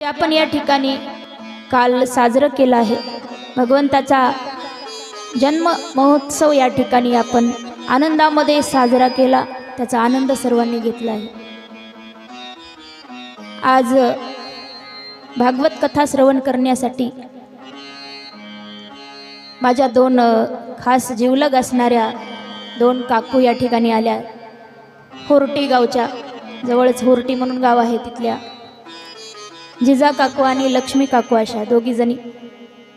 आपण या ठिकाणी काल साजरं केलं आहे. भगवंताचा जन्म महोत्सव या ठिकाणी आपण आनंदामध्ये साजरा केला. त्याचा आनंद सर्वांनी घेतला आहे. आज भागवत कथा श्रवण करण्यासाठी माझ्या दोन खास जीवलग असणाऱ्या दोन काकू या ठिकाणी आल्या. होर्टी गावच्या जवळच होर्टी म्हणून गाव आहे तिथल्या. जिजा काकू आणि लक्ष्मी काकू अशा दोघी जणी.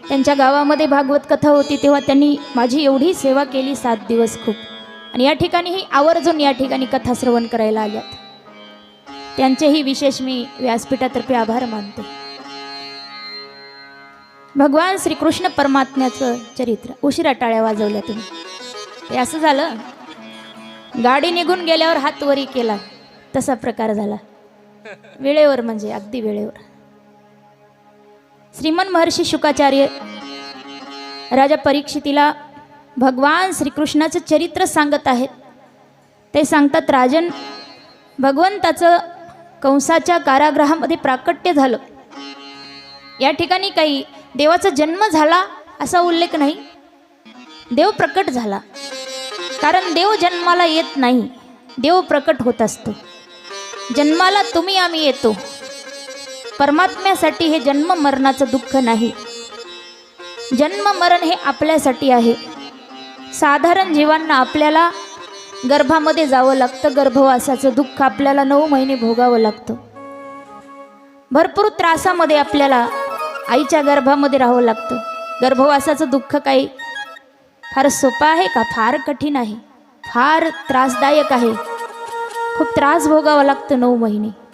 त्यांच्या गावामध्ये भागवत कथा होती तेव्हा त्यांनी माझी एवढी सेवा केली सात दिवस खूप. आणि या ठिकाणीही आवर्जून या ठिकाणी कथा श्रवण करायला आल्यात. त्यांचेही विशेष मी व्यासपीठातर्फे आभार मानते. भगवान श्रीकृष्ण परमात्म्याचं चरित्र उशिरा टाळ्या वाजवल्या तुम्ही. ते असं झालं. गाडी निघून गेल्यावर हात वरी केला. तसा प्रकार झाला. वेळेवर म्हणजे अगदी वेळेवर. श्रीमन महर्षी शुकाचार्य राजा परीक्षितीला भगवान श्रीकृष्णाचं चरित्र सांगत आहेत. ते सांगतात राजन भगवंताचं कंसाच्या कारागृहामध्ये प्राकट्य झालं. या ठिकाणी काही देवाचा जन्म झाला असा उल्लेख नाही. देव प्रकट झाला. कारण देव जन्माला येत नाही. देव प्रकट होत असतो. जन्माला तुम्ही आम्ही येतो. परमात्म्यासाठी हे जन्म मरणाचं दुःख नाही. जन्म मरण हे आपल्यासाठी आहे. साधारण जीवांना आपल्याला गर्भामध्ये जावं लागतं गर्भवासाचं दुःख आपल्याला नऊ महिने भोगावं लागतं. भरपूर त्रासामध्ये आपल्याला आईच्या गर्भामध्ये राहावं लागतं. गर्भवासाचं दुःख काही फार सोपं आहे का? फार कठीण आहे. फार त्रासदायक आहे. खूप त्रास भोगावा लागतो नऊ महिने.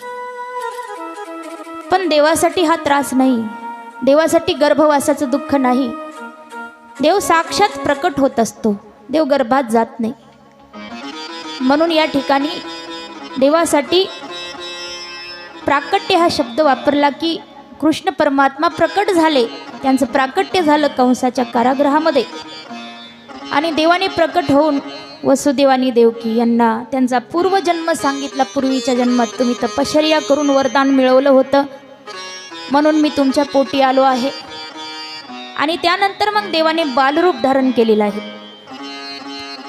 पण देवासाठी हा त्रास नाही. देवासाठी गर्भवासाचं दुःख नाही. देव साक्षात प्रकट होत असतो. देव गर्भात जात नाही. म्हणून या ठिकाणी देवासाठी प्राकट्य हा शब्द वापरला की कृष्ण परमात्मा प्रकट झाले. त्यांचं प्राकट्य झालं कंसाच्या कारागृहामध्ये. आणि देवाने प्रकट होऊन वसुदेवानी देवकी यांना त्यांचा पूर्वजन्म सांगितला. पूर्वीच्या जन्मात तुम्ही तपश्चर्या करून वरदान मिळवलं होतं. म्हणून मी तुमच्या पोटी आलो आहे. आणि त्यानंतर मग देवाने बालरूप धारण केलेलं आहे.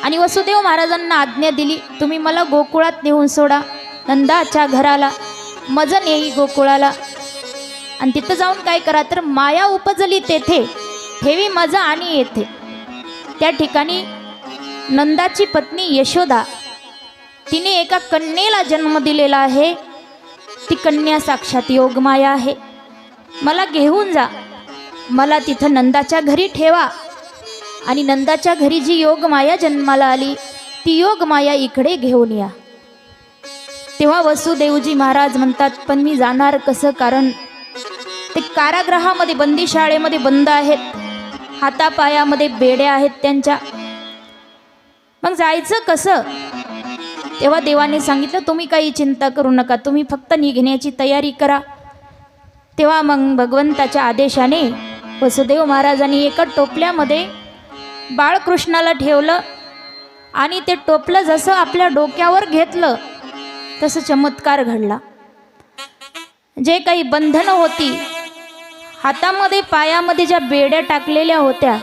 आणि वसुदेव महाराजांना आज्ञा दिली तुम्ही मला गोकुळात नेऊन सोडा. नंदाच्या घराला मजन येई गोकुळाला. आणि तिथं जाऊन काय करा तर माया उपजली तेथे ठेवी मजा आणि येथे. त्या ठिकाणी नंदाची पत्नी यशोदा तिने एका कन्येला जन्म दिलेला आहे. ती कन्या साक्षात योगमाया आहे. मला घेऊन जा. मला तिथं नंदाच्या घरी ठेवा. आणि नंदाच्या घरी जी योगमाया जन्माला आली ती योगमाया इकडे घेऊन या. तेव्हा वसुदेवजी महाराज म्हणतात पण मी जाणार कसं? कारण ते कारागृहामध्ये बंदी शाळेमध्ये बंद आहेत. हातापायामध्ये बेड्या आहेत त्यांच्या. मग जायचं कसं? तेव्हा देवाने सांगितलं तुम्ही काही चिंता करू नका. तुम्ही फक्त निघण्याची तयारी करा. तेव्हा मग भगवंताच्या आदेशाने वसुदेव महाराजांनी एका टोपल्यामध्ये बाळकृष्णाला ठेवलं आणि ते टोपलं जसं आपल्या डोक्यावर घेतलं तसं चमत्कार घडला. जे काही बंधनं होती हातामध्ये पायामध्ये ज्या बेड्या टाकलेल्या होत्या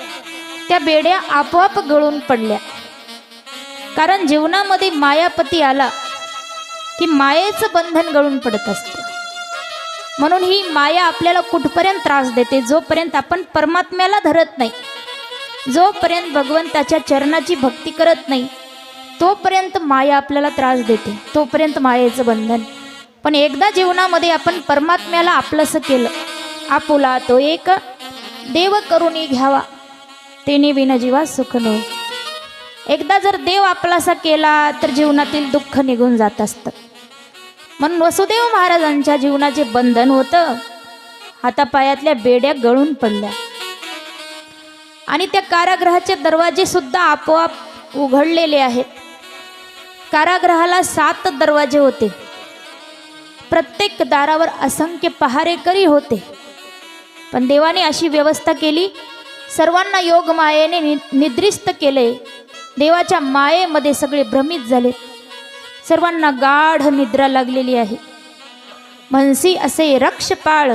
त्या बेड्या आपोआप गळून पडल्या. कारण जीवनामध्ये मायापती आला की मायेचं बंधन गळून पडत असतं. म्हणून ही माया आपल्याला कुठपर्यंत त्रास देते? जोपर्यंत आपण परमात्म्याला धरत नाही जोपर्यंत भगवंताच्या चरणाची भक्ती करत नाही तोपर्यंत माया आपल्याला त्रास देते तोपर्यंत मायेचं बंधन. पण एकदा जीवनामध्ये आपण परमात्म्याला आपलंसं केलं आपुला तो एक देव करुणी घ्यावा तेने विनजीवा सुख नो एकदा जर देव आपलासा केला तर जीवनातील दुःख निघून जात असतं. म्हणून वसुदेव महाराजांच्या जीवनाचे बंधन होतं. हातापायातल्या बेड्या गळून पडल्या. आणि त्या कारागृहाचे दरवाजे सुद्धा आपोआप उघडलेले आहेत. कारागृहाला सात दरवाजे होते. प्रत्येक दारावर असंख्य पहारेकरी होते. पण देवाने अशी व्यवस्था केली सर्वांना योग मायेने नि निद्रिस्त केले. देवाच्या मायेमध्ये सगळे भ्रमित झाले सर्वांना गाढ निद्रा लागलेली आहे. म्हणसी असे रक्षपाळ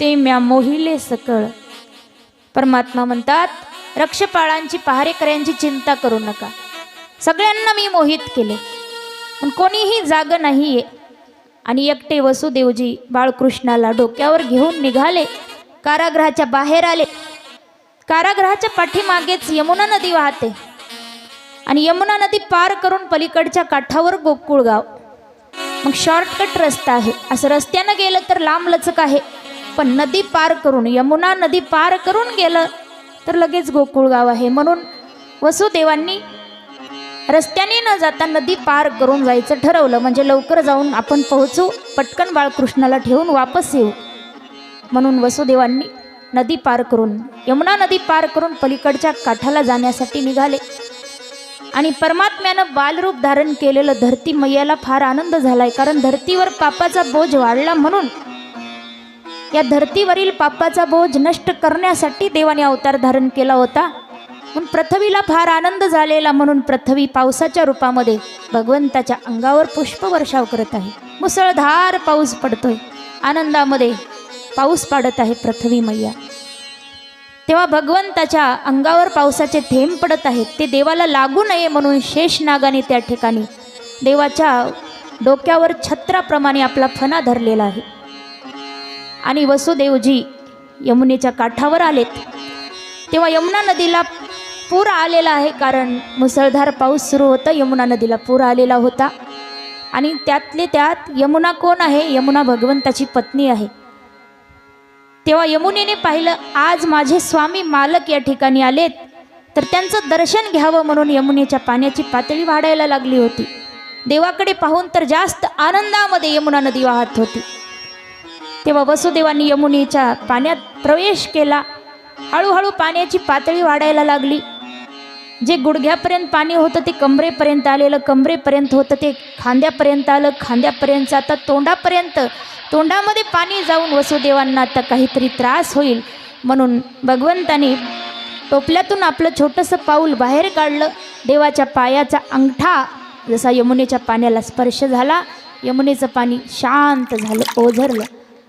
ते म्या मोहिले सकळ. परमात्मा म्हणतात रक्षपाळांची पहारेकऱ्यांची चिंता करू नका. सगळ्यांना मी मोहित केले. पण कोणीही जाग नाही आहे आणि एकटे वसुदेवजी बाळकृष्णाला डोक्यावर घेऊन निघाले कारागृहाच्या बाहेर आले. कारागृहाच्या पाठीमागेच यमुना नदी वाहते. आणि यमुना नदी पार करून पलीकडच्या काठावर गोकुळ गाव मग शॉर्टकट रस्ता आहे. असं रस्त्यानं गेलं तर लांब लचक आहे. पण नदी पार करून यमुना नदी पार करून गेलं तर लगेच गोकुळ गाव आहे. म्हणून वसुदेवांनी रस्त्याने न जाता नदी पार करून जायचं ठरवलं. म्हणजे लवकर जाऊन आपण पोहोचू पटकन बाळकृष्णाला ठेवून वापस येऊ. म्हणून वसुदेवांनी नदी पार करून यमुना नदी पार करून पलीकडच्या काठाला जाण्यासाठी निघाले. आणि परमात्म्यानं बालरूप धारण केलेलं धरती मैयाला फार आनंद झालाय. कारण धरतीवर पापाचा बोज वाढला म्हणून या धरतीवरील पापाचा बोज नष्ट करण्यासाठी देवाने अवतार धारण केला होता. म्हणून पृथ्वीला फार आनंद झालेला म्हणून पृथ्वी पावसाच्या रूपामध्ये भगवंताच्या अंगावर पुष्पवर्षाव करत आहे. मुसळधार पाऊस पडतोय. आनंदामध्ये पाऊस पाडत आहे पृथ्वी मैया. तेव्हा भगवंताच्या अंगावर पावसाचे थेंब पडत आहेत. ते देवाला लागू नये म्हणून शेषनागाने त्या ठिकाणी देवाच्या डोक्यावर छत्राप्रमाणे आपला फणा धरलेला आहे. आणि वसुदेवजी यमुनेच्या काठावर आलेत. तेव्हा यमुना नदीला पूर आलेला आहे कारण मुसळधार पाऊस सुरू होता. यमुना नदीला पूर आलेला होता. आणि त्यातले त्यात यमुना कोण आहे? यमुना भगवंताची पत्नी आहे. तेव्हा यमुनेने पाहिलं आज माझे स्वामी मालक या ठिकाणी आलेत. तर त्यांचं दर्शन घ्यावं म्हणून यमुनेच्या पाण्याची पातळी वाढायला लागली होती. देवाकडे पाहून तर जास्त आनंदामध्ये यमुना नदी वाहत होती. तेव्हा वसुदेवांनी यमुनेच्या पाण्यात प्रवेश केला. हळूहळू पाण्याची पातळी वाढायला लागली. जे गुडघ्यापर्यंत पाणी होतं ते कमरेपर्यंत आलेलं कमरेपर्यंत होतं ते खांद्यापर्यंत आलं खांद्यापर्यंत आता तोंडापर्यंत. तोंडामध्ये पाणी जाऊन वसुदेवांना आता काहीतरी त्रास होईल. म्हणून भगवंताने टोपल्यातून आपलं छोटंसं पाऊल बाहेर काढलं. देवाच्या पायाचा अंगठा जसा यमुनेच्या पाण्याला स्पर्श झाला यमुनेचं पाणी शांत झालं ओझरलं.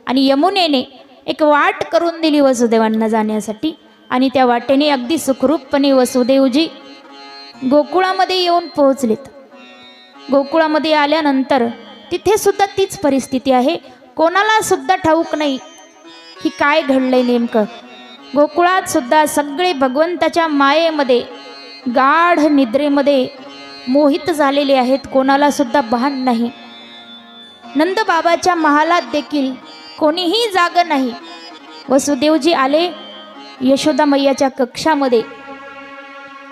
आणि यमुनेने एक वाट करून दिली वसुदेवांना जाण्यासाठी. आणि त्या वाटेने अगदी सुखरूपपणे वसुदेवजी गोकुळामध्ये येऊन पोहोचलेत. गोकुळामध्ये आल्यानंतर तिथे सुद्धा तीच परिस्थिती आहे. कोणाला सुद्धा ठाऊक नाही की काय घडलंय नेमकं. गोकुळात सुद्धा सगळे भगवंताच्या मायेमध्ये गाढ निद्रेमध्ये मोहित झालेले आहेत. कोणाला सुद्धा भान नाही. नंदबाबाच्या महालात देखील कोणीही जाग नाही. वसुदेवजी आले यशोदा मैयाच्या कक्षामध्ये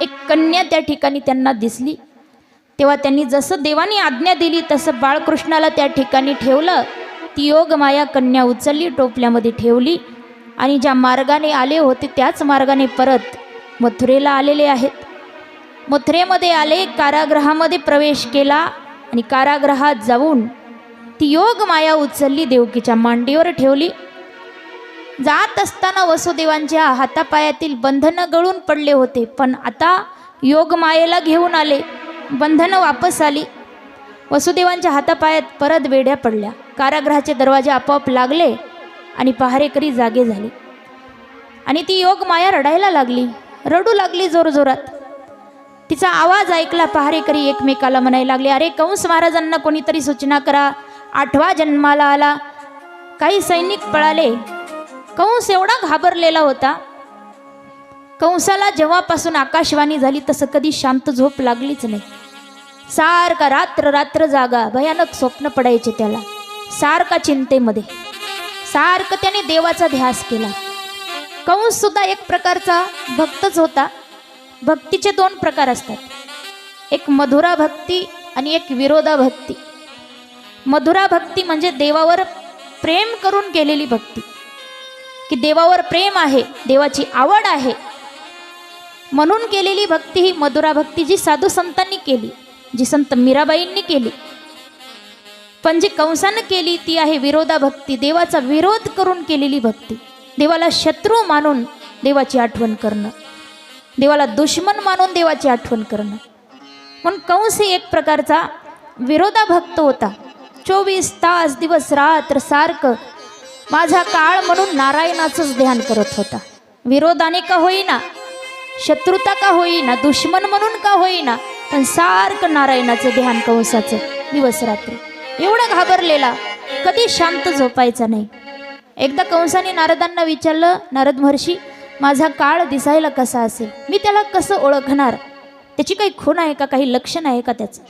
एक कन्या त्या ठिकाणी त्यांना दिसली. तेव्हा त्यांनी जसं देवानी आज्ञा दिली तसं बाळकृष्णाला त्या ठिकाणी ठेवलं. ती योग माया कन्या उचलली टोपल्यामध्ये ठेवली आणि ज्या मार्गाने आले होते त्याच मार्गाने परत मथुरेला आलेले आहेत. मथुरेमध्ये आले कारागृहामध्ये प्रवेश केला आणि कारागृहात जाऊन ती योग माया उचलली देवकीच्या मांडीवर ठेवली. जात असताना वसुदेवांच्या हातापायातील बंधनं गळून पडले होते. पण आता योग मायेला घेऊन आले. बंधनं वापस आली. वसुदेवांच्या हातापायात परत वेड्या पडल्या. कारागृहाचे दरवाजे आपोआप लागले आणि पहारेकरी जागे झाले. आणि ती योग माया रडायला लागली. रडू लागली जोरजोरात. तिचा आवाज ऐकला पहारेकरी एकमेकाला म्हणायला लागले अरे कंस महाराजांना कोणीतरी सूचना करा. आठवा जन्माला आला. काही सैनिक पळाले. कंस एवढा घाबरलेला होता. कंसाला जेव्हापासून आकाशवाणी झाली तसं कधी शांत झोप लागलीच नाही. सारखा रात्र रात्र जागा भयानक स्वप्न पडायचे त्याला सारखा चिंतेमध्ये. सारखं त्याने देवाचा ध्यास केला. कंस सुद्धा एक प्रकारचा भक्तच होता. भक्तीचे दोन प्रकार असतात. एक मधुरा भक्ती आणि एक विरोधा भक्ती. मधुरा भक्ती म्हणजे देवावर प्रेम करून केलेली भक्ती. की देवावर प्रेम आहे देवाची आवड आहे. म्हणून केलेली भक्ती ही मधुरा भक्ती जी साधू संतांनी केली जी संत मीराबाईंनी केली. पण जी कंसानं केली ती आहे विरोधा भक्ती देवाचा विरोध करून केलेली भक्ती. देवाला शत्रू मानून देवाची आठवण करणं. देवाला दुश्मन मानून देवाची आठवण करणं. म्हणून कंस ही एक प्रकारचा विरोधा भक्त होता. चोवीस तास दिवस रात्र सारखं माझा काळ म्हणून नारायणाचंच ध्यान करत होता. विरोधाने का होईना? शत्रुता का होईना? दुश्मन म्हणून का होईना? पण सारखं नारायणाचं ध्यान कंसाचं दिवस रात्री. एवढा घाबरलेला कधी शांत झोपायचा नाही. एकदा कंसाने नारदांना विचारलं नारद महर्षी माझा काळ दिसायला कसा असेल? मी त्याला कसं ओळखणार? त्याची काही खूण आहे का? काही लक्षण आहे का त्याचं?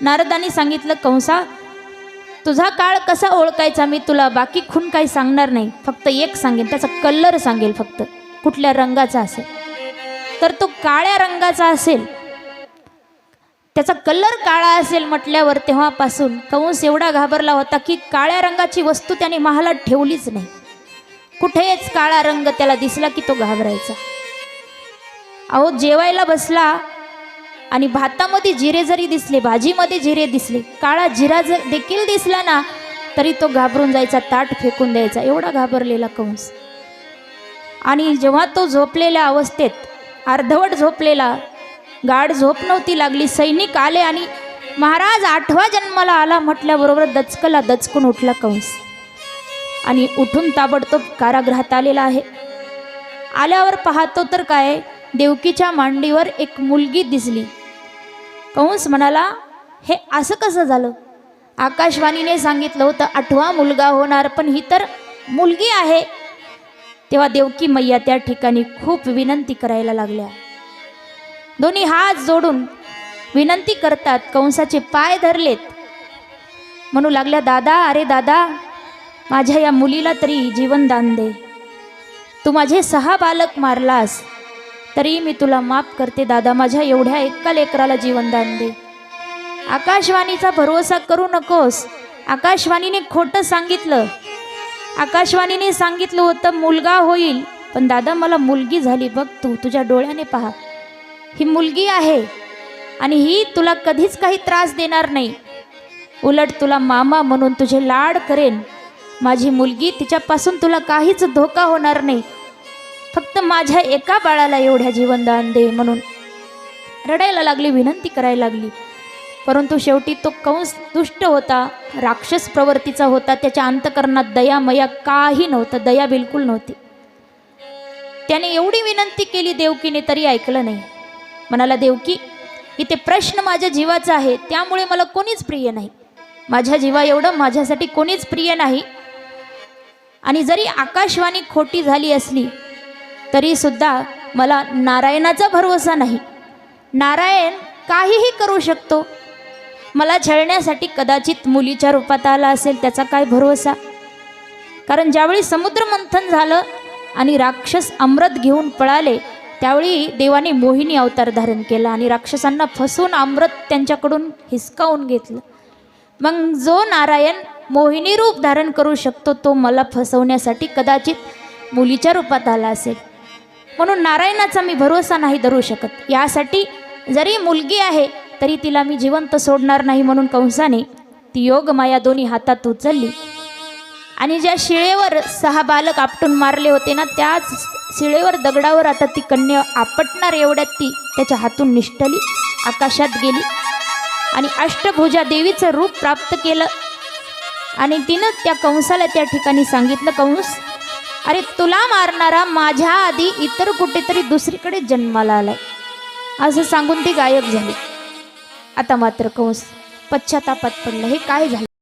नारदांनी सांगितलं कंसा तुझा काळ कसा ओळखायचा मी तुला बाकी खून काही सांगणार नाही. फक्त एक सांगेन त्याचा कलर सांगेल फक्त. कुठल्या रंगाचा असेल. तर तो काळ्या रंगाचा असेल. त्याचा कलर काळा असेल म्हटल्यावर तेव्हापासून कंस एवढा घाबरला होता की काळ्या रंगाची वस्तू त्याने महालात ठेवलीच नाही. कुठेच काळा रंग त्याला दिसला की तो घाबरायचा. अहो जेवायला बसला आणि भातामध्ये जिरे जरी दिसले भाजीमध्ये जिरे दिसले काळा जिरा जर देखील दिसला ना तरी तो घाबरून जायचा ताट फेकून द्यायचा एवढा घाबरलेला कंस. आणि जेव्हा तो झोपलेल्या अवस्थेत अर्धवट झोपलेला गाढ झोप नव्हती लागली सैनिक आले आणि महाराज आठवा जन्माला आला म्हटल्याबरोबर दचकला दचकून उठला कंस. आणि उठून ताबडतोब कारागृहात आलेला आहे. आल्यावर पाहतो तर काय देवकीच्या मांडीवर एक मुलगी दिसली. कंस म्हणाला हे असं कसं झालं? आकाशवाणीने सांगितलं होतं आठवा मुलगा होणार पण ही तर मुलगी आहे. तेव्हा देवकी मैया त्या ठिकाणी खूप विनंती करायला लागल्या. दोन्ही हात जोडून विनंती करतात कंसाचे पाय धरलेत. म्हणू लागल्या दादा अरे दादा माझ्या या मुलीला तरी जीवनदान दे. तू माझे सहा बालक मारलास. तरी मी तुला माफ करते दादा. माझ्या एवढ्या एका लेकराला जीवनदान दे. आकाशवाणीचा भरोसा करू नकोस. आकाशवाणीने खोटं सांगितलं. आकाशवाणीने सांगितलं होतं मुलगा होईल. पण दादा मला मुलगी झाली. बघ तू तुझ्या डोळ्याने पहा. ही मुलगी आहे आणि ही तुला कधीच काही त्रास देणार नाही. उलट तुला मामा म्हणून तुझे लाड करेन. माझी मुलगी तिच्यापासून तुला काहीच धोका होणार नाही. फक्त माझ्या एका बाळाला एवढ्या जीवनदान दे म्हणून. रडायला लागली विनंती करायला लागली. परंतु शेवटी तो कंस दुष्ट होता राक्षस प्रवृत्तीचा होता त्याच्या अंतकरणात दयामया काही नव्हतं दया बिलकुल नव्हती. त्याने एवढी विनंती केली देवकीने तरी ऐकलं नाही. म्हणाला देवकी इथे प्रश्न माझ्या जीवाचा आहे त्यामुळे मला कोणीच प्रिय नाही. माझ्या जीवा एवढं माझ्यासाठी कोणीच प्रिय नाही. आणि जरी आकाशवाणी खोटी झाली असली तरीसुद्धा मला नारायणाचा भरवसा नाही. नारायण काहीही करू शकतो. मला छळण्यासाठी कदाचित मुलीच्या रूपात आला असेल त्याचा काय भरोसा? कारण ज्यावेळी समुद्र मंथन झालं आणि राक्षस अमृत घेऊन पळाले त्यावेळी देवाने मोहिनी अवतार धारण केला आणि राक्षसांना फसवून अमृत त्यांच्याकडून हिसकावून घेतलं. मग जो नारायण मोहिनी रूप धारण करू शकतो तो मला फसवण्यासाठी कदाचित मुलीच्या रूपात आला असेल. म्हणून नारायणाचा मी भरोसा नाही धरू शकत. यासाठी जरी मुलगी आहे तरी तिला मी जिवंत सोडणार नाही म्हणून कंसाने ती योगमाया दोन्ही हातात उचलली. आणि ज्या शिळेवर सहा बालक आपटून मारले होते ना त्याच शिळेवर दगडावर आता ती कन्या आपटणार एवढ्यात ती त्याच्या हातून निष्ठली आकाशात गेली. आणि अष्टभुजा देवीचं रूप प्राप्त केलं. आणि तिनं त्या कंसाला त्या ठिकाणी सांगितलं कंस अरे तुला मारणारा माझ्या आधी इतर कुठेतरी दुसरीकडे जन्माला आलाय. असं सांगून ती गायब झाली. आता मात्र कंस पश्चातापात पडलं. हे काय झालं?